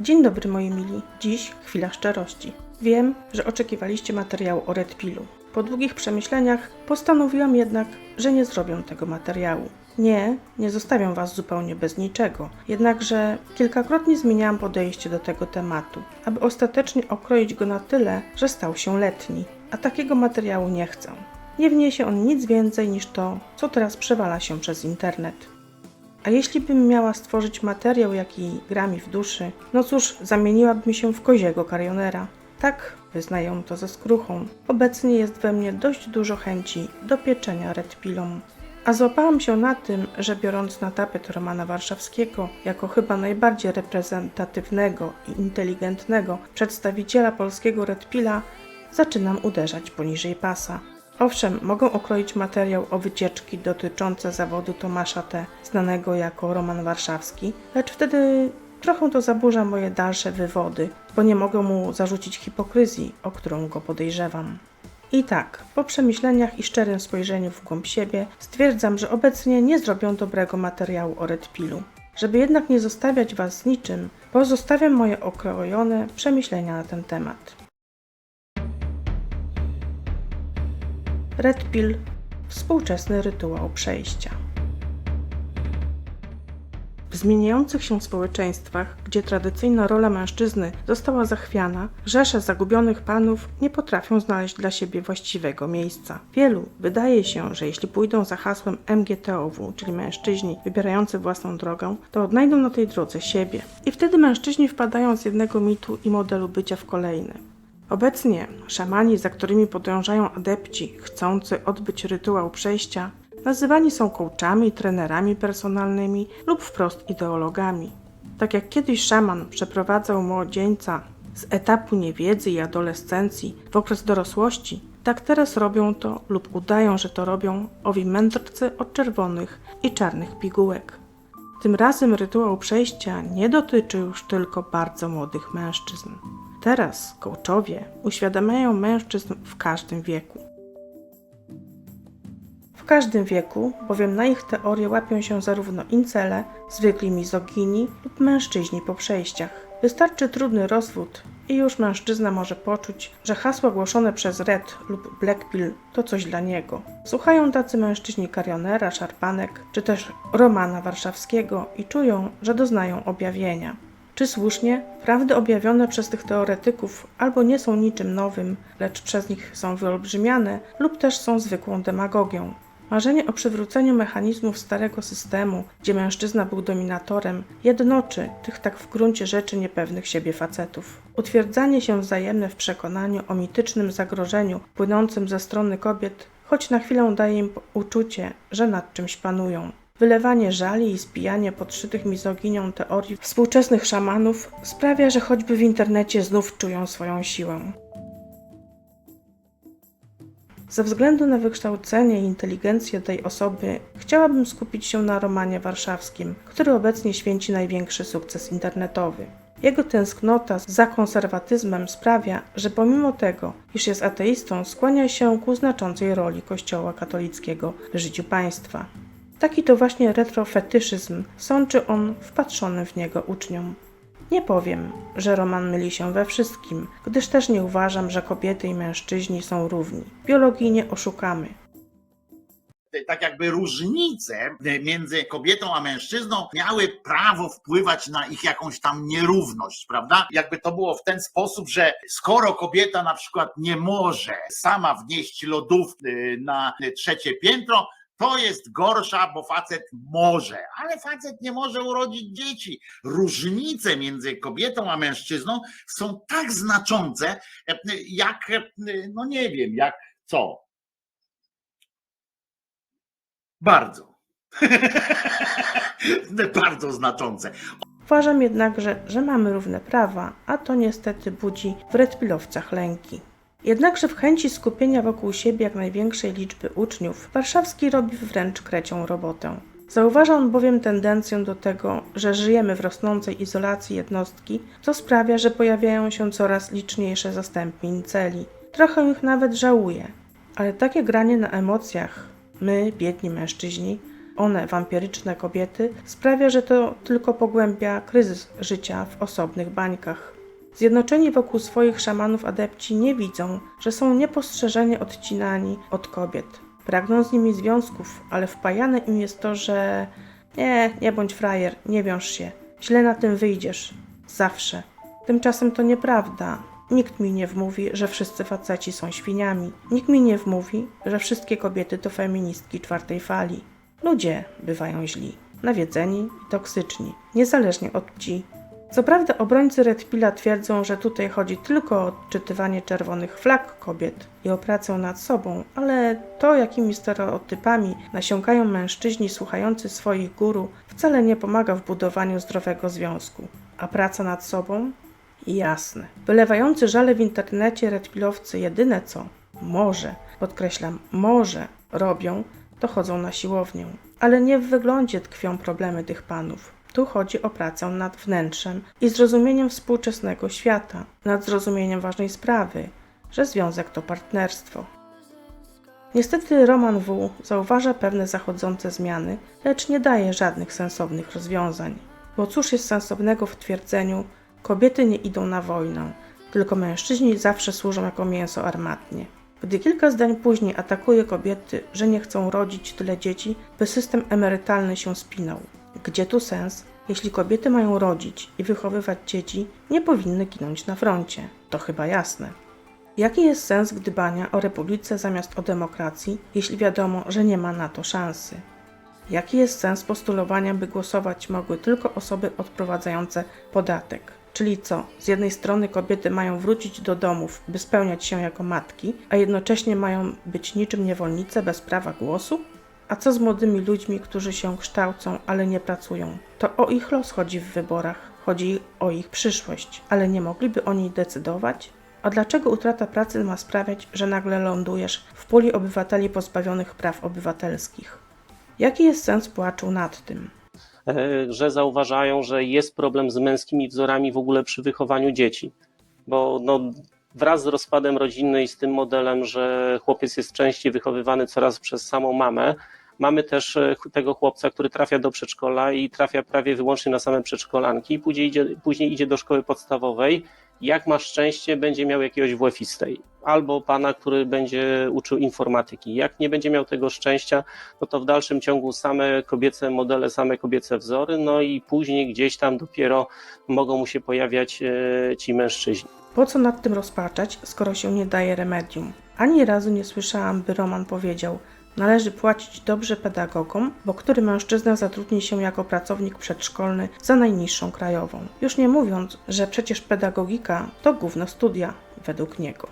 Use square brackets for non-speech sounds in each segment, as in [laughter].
Dzień dobry moi mili. Dziś chwila szczerości. Wiem, że oczekiwaliście materiału o Red Pillu. Po długich przemyśleniach postanowiłam jednak, że nie zrobię tego materiału. Nie, nie zostawiam Was zupełnie bez niczego. Jednakże kilkakrotnie zmieniałam podejście do tego tematu, aby ostatecznie okroić go na tyle, że stał się letni. A takiego materiału nie chcę. Nie wniesie on nic więcej niż to, co teraz przewala się przez internet. A jeśli bym miała stworzyć materiał, jaki gra mi w duszy, no cóż, zamieniłabym się w koziego karionera. Tak, wyznaję to ze skruchą. Obecnie jest we mnie dość dużo chęci do pieczenia red. A złapałam się na tym, że biorąc na tapet Romana Warszawskiego jako chyba najbardziej reprezentatywnego i inteligentnego przedstawiciela polskiego red pilla, zaczynam uderzać poniżej pasa. Owszem, mogą okroić materiał o wycieczki dotyczące zawodu Tomasza T., znanego jako Roman Warszawski, lecz wtedy trochę to zaburza moje dalsze wywody, bo nie mogę mu zarzucić hipokryzji, o którą go podejrzewam. I tak, po przemyśleniach i szczerym spojrzeniu w głąb siebie, stwierdzam, że obecnie nie zrobię dobrego materiału o Red Pillu. Żeby jednak nie zostawiać Was z niczym, pozostawiam moje okrojone przemyślenia na ten temat. Red Pill współczesny rytuał przejścia. W zmieniających się społeczeństwach, gdzie tradycyjna rola mężczyzny została zachwiana, rzesze zagubionych panów nie potrafią znaleźć dla siebie właściwego miejsca. Wielu wydaje się, że jeśli pójdą za hasłem MGTOW, czyli mężczyźni wybierający własną drogę, to odnajdą na tej drodze siebie. I wtedy mężczyźni wpadają z jednego mitu i modelu bycia w kolejny. Obecnie szamani, za którymi podążają adepci chcący odbyć rytuał przejścia, nazywani są coachami, trenerami personalnymi lub wprost ideologami. Tak jak kiedyś szaman przeprowadzał młodzieńca z etapu niewiedzy i adolescencji w okres dorosłości, tak teraz robią to lub udają, że to robią owi mędrcy od czerwonych i czarnych pigułek. Tym razem rytuał przejścia nie dotyczy już tylko bardzo młodych mężczyzn. Teraz coachowie uświadamiają mężczyzn w każdym wieku. W każdym wieku, bowiem na ich teorię łapią się zarówno incele, zwykli mizogini lub mężczyźni po przejściach. Wystarczy trudny rozwód i już mężczyzna może poczuć, że hasła głoszone przez Red lub Black Pill to coś dla niego. Słuchają tacy mężczyźni Karionera, Szarpanek czy też Romana Warszawskiego i czują, że doznają objawienia. Czy słusznie? Prawdy objawione przez tych teoretyków albo nie są niczym nowym, lecz przez nich są wyolbrzymiane, lub też są zwykłą demagogią. Marzenie o przywróceniu mechanizmów starego systemu, gdzie mężczyzna był dominatorem, jednoczy tych tak w gruncie rzeczy niepewnych siebie facetów. Utwierdzanie się wzajemne w przekonaniu o mitycznym zagrożeniu płynącym ze strony kobiet, choć na chwilę daje im uczucie, że nad czymś panują. Wylewanie żali i spijanie podszytych mizoginią teorii współczesnych szamanów sprawia, że choćby w internecie znów czują swoją siłę. Ze względu na wykształcenie i inteligencję tej osoby, chciałabym skupić się na Romanie Warszawskim, który obecnie święci największy sukces internetowy. Jego tęsknota za konserwatyzmem sprawia, że pomimo tego, iż jest ateistą, skłania się ku znaczącej roli Kościoła katolickiego w życiu państwa. Taki to właśnie retrofetyszyzm sączy on wpatrzony w niego uczniom. Nie powiem, że Roman myli się we wszystkim, gdyż też nie uważam, że kobiety i mężczyźni są równi. Biologii nie oszukamy. tak jakby różnice między kobietą a mężczyzną miały prawo wpływać na ich jakąś tam nierówność, prawda? Jakby to było w ten sposób, że skoro kobieta na przykład nie może sama wnieść lodów y, na trzecie piętro, to jest gorsza, bo facet może, ale facet nie może urodzić dzieci. Różnice między kobietą a mężczyzną są tak znaczące, jak, no nie wiem, jak co? Bardzo. [laughs] Bardzo znaczące. Uważam jednakże, że mamy równe prawa, a to niestety budzi w redpilowcach lęki. Jednakże w chęci skupienia wokół siebie jak największej liczby uczniów, Warszawski robi wręcz krecią robotę. Zauważa on bowiem tendencję do tego, że żyjemy w rosnącej izolacji jednostki, co sprawia, że pojawiają się coraz liczniejsze zastępy inceli. Trochę ich nawet żałuje, ale takie granie na emocjach, my, biedni mężczyźni, one wampiryczne kobiety, sprawia, że to tylko pogłębia kryzys życia w osobnych bańkach. Zjednoczeni wokół swoich szamanów adepci nie widzą, że są niepostrzeżenie odcinani od kobiet. Pragną z nimi związków, ale wpajane im jest to, że nie, nie bądź frajer, nie wiąż się, źle na tym wyjdziesz. Zawsze. Tymczasem to nieprawda. Nikt mi nie wmówi, że wszyscy faceci są świniami. Nikt mi nie wmówi, że wszystkie kobiety to feministki czwartej fali. Ludzie bywają źli, nawiedzeni i toksyczni, niezależnie od płci. Co prawda obrońcy Red Pilla twierdzą, że tutaj chodzi tylko o odczytywanie czerwonych flag kobiet i o pracę nad sobą, ale to, jakimi stereotypami nasiąkają mężczyźni słuchający swoich guru, wcale nie pomaga w budowaniu zdrowego związku. A praca nad sobą? Jasne. Wylewający żale w internecie redpilowcy jedyne co może, podkreślam, może robią, to chodzą na siłownię. Ale nie w wyglądzie tkwią problemy tych panów. Tu chodzi o pracę nad wnętrzem i zrozumieniem współczesnego świata, nad zrozumieniem ważnej sprawy, że związek to partnerstwo. Niestety Roman W. zauważa pewne zachodzące zmiany, lecz nie daje żadnych sensownych rozwiązań. Bo cóż jest sensownego w twierdzeniu, kobiety nie idą na wojnę, tylko mężczyźni zawsze służą jako mięso armatnie. Gdy kilka zdań później atakuje kobiety, że nie chcą rodzić tyle dzieci, by system emerytalny się spinał. Gdzie tu sens? Jeśli kobiety mają rodzić i wychowywać dzieci, nie powinny ginąć na froncie. To chyba jasne. Jaki jest sens gdybania o republice zamiast o demokracji, jeśli wiadomo, że nie ma na to szansy? Jaki jest sens postulowania, by głosować mogły tylko osoby odprowadzające podatek? Czyli co, z jednej strony kobiety mają wrócić do domów, by spełniać się jako matki, a jednocześnie mają być niczym niewolnice bez prawa głosu? A co z młodymi ludźmi, którzy się kształcą, ale nie pracują? To o ich los chodzi w wyborach, chodzi o ich przyszłość, ale nie mogliby oni decydować? A dlaczego utrata pracy ma sprawiać, że nagle lądujesz w puli obywateli pozbawionych praw obywatelskich? Jaki jest sens płaczu nad tym? e, że zauważają, że jest problem z męskimi wzorami w ogóle przy wychowaniu dzieci. Bo no, wraz z rozpadem rodziny i z tym modelem, że chłopiec jest częściej wychowywany coraz przez samą mamę, mamy też e, tego chłopca, który trafia do przedszkola i trafia prawie wyłącznie na same przedszkolanki, później idzie, później idzie do szkoły podstawowej. Jak ma szczęście, będzie miał jakiegoś WF-istej albo pana, który będzie uczył informatyki. Jak nie będzie miał tego szczęścia, no to w dalszym ciągu same kobiece modele, same kobiece wzory, no i później gdzieś tam dopiero mogą mu się pojawiać e, ci mężczyźni. Po co nad tym rozpaczać, skoro się nie daje remedium? Ani razu nie słyszałam, by Roman powiedział: Należy płacić dobrze pedagogom, bo który mężczyzna zatrudni się jako pracownik przedszkolny za najniższą krajową. Już nie mówiąc, że przecież pedagogika to gówno studia, według niego.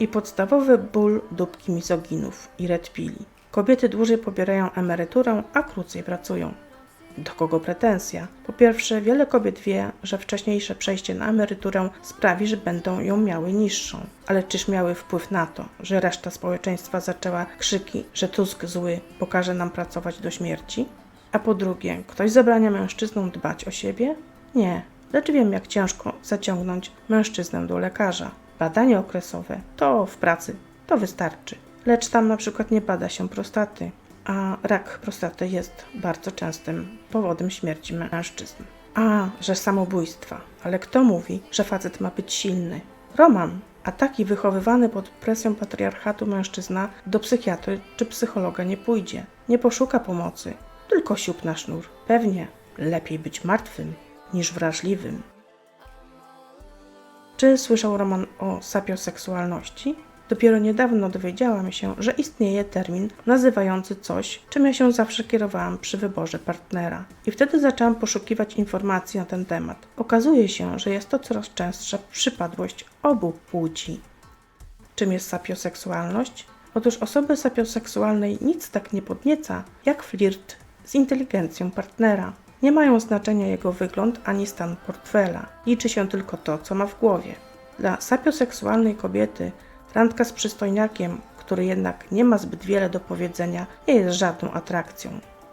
I podstawowy ból dupki mizoginów i redpili. Kobiety dłużej pobierają emeryturę, a krócej pracują. Do kogo pretensja? Po pierwsze, wiele kobiet wie, że wcześniejsze przejście na emeryturę sprawi, że będą ją miały niższą. Ale czyż miały wpływ na to, że reszta społeczeństwa zaczęła krzyki, że Tusk zły pokaże nam pracować do śmierci? A po drugie, ktoś zabrania mężczyznom dbać o siebie? Nie, lecz wiem, jak ciężko zaciągnąć mężczyznę do lekarza. Badanie okresowe to w pracy, to wystarczy. Lecz tam na przykład nie bada się prostaty, a rak prostaty jest bardzo częstym powodem śmierci mężczyzn. A, że samobójstwa. Ale kto mówi, że facet ma być silny? Roman, a taki wychowywany pod presją patriarchatu mężczyzna do psychiatry czy psychologa nie pójdzie. Nie poszuka pomocy, tylko siup na sznur. Pewnie lepiej być martwym niż wrażliwym. Czy słyszał Roman o sapioseksualności? Dopiero niedawno dowiedziałam się, że istnieje termin nazywający coś, czym ja się zawsze kierowałam przy wyborze partnera. I wtedy zaczęłam poszukiwać informacji na ten temat. Okazuje się, że jest to coraz częstsza przypadłość obu płci. Czym jest sapioseksualność? Otóż osoby sapioseksualnej nic tak nie podnieca, jak flirt z inteligencją partnera. Nie mają znaczenia jego wygląd ani stan portfela. Liczy się tylko to, co ma w głowie. Dla sapioseksualnej kobiety randka z przystojniakiem, który jednak nie ma zbyt wiele do powiedzenia, nie jest żadną atrakcją.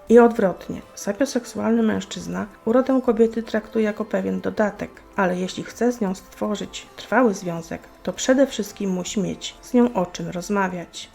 I odwrotnie, sapioseksualny mężczyzna urodę kobiety traktuje jako pewien dodatek, ale jeśli chce z nią stworzyć trwały związek, to przede wszystkim musi mieć z nią o czym rozmawiać.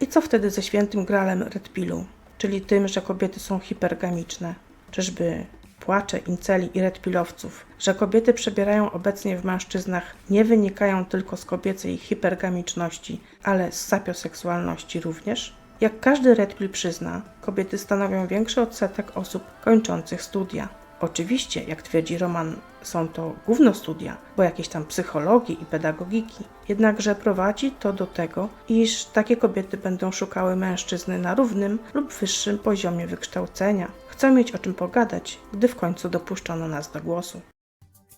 I co wtedy ze świętym gralem Red Pillu? czyli tym, że kobiety są hipergamiczne. Czyżby płacze inceli i redpilowców, że kobiety przebierają obecnie w mężczyznach nie wynikają tylko z kobiecej hipergamiczności, ale z sapioseksualności również? Jak każdy redpil przyzna, kobiety stanowią większy odsetek osób kończących studia. Oczywiście, jak twierdzi Roman, są to główno studia, bo jakieś tam psychologii i pedagogiki. Jednakże prowadzi to do tego, iż takie kobiety będą szukały mężczyzny na równym lub wyższym poziomie wykształcenia. Chcą mieć o czym pogadać, gdy w końcu dopuszczono nas do głosu.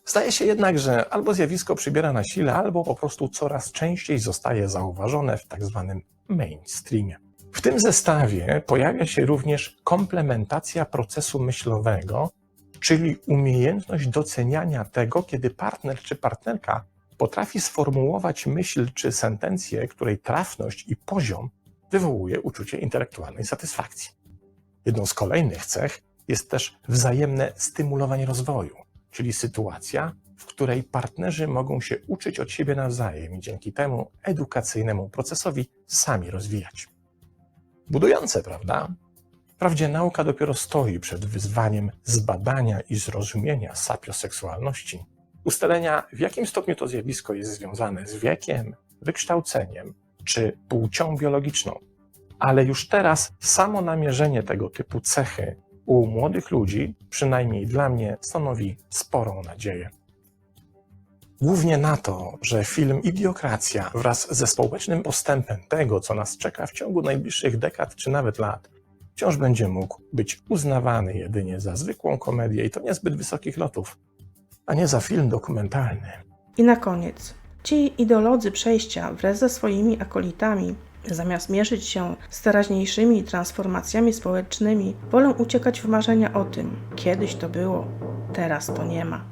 Zdaje się jednak, że albo zjawisko przybiera na sile, albo po prostu coraz częściej zostaje zauważone w tak zwanym mainstreamie. W tym zestawie pojawia się również komplementacja procesu myślowego, czyli umiejętność doceniania tego, kiedy partner czy partnerka potrafi sformułować myśl czy sentencję, której trafność i poziom wywołuje uczucie intelektualnej satysfakcji. Jedną z kolejnych cech jest też wzajemne stymulowanie rozwoju, czyli sytuacja, w której partnerzy mogą się uczyć od siebie nawzajem i dzięki temu edukacyjnemu procesowi sami rozwijać. Budujące, prawda? Wprawdzie nauka dopiero stoi przed wyzwaniem zbadania i zrozumienia sapioseksualności, ustalenia w jakim stopniu to zjawisko jest związane z wiekiem, wykształceniem czy płcią biologiczną. Ale już teraz samo namierzenie tego typu cechy u młodych ludzi, przynajmniej dla mnie, stanowi sporą nadzieję. Głównie na to, że film Idiokracja wraz ze społecznym postępem tego, co nas czeka w ciągu najbliższych dekad czy nawet lat, wciąż będzie mógł być uznawany jedynie za zwykłą komedię i to niezbyt wysokich lotów, a nie za film dokumentalny. I na koniec, ci ideolodzy przejścia wraz ze swoimi akolitami, zamiast mierzyć się z teraźniejszymi transformacjami społecznymi, wolą uciekać w marzenia o tym, kiedyś to było, teraz to nie ma.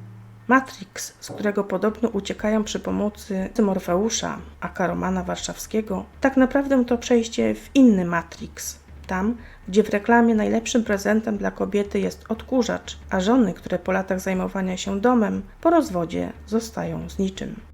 Matrix, z którego podobno uciekają przy pomocy Morfeusza, aka Romana Warszawskiego, tak naprawdę to przejście w inny Matrix. Tam, gdzie w reklamie najlepszym prezentem dla kobiety jest odkurzacz, a żony, które po latach zajmowania się domem, po rozwodzie zostają z niczym.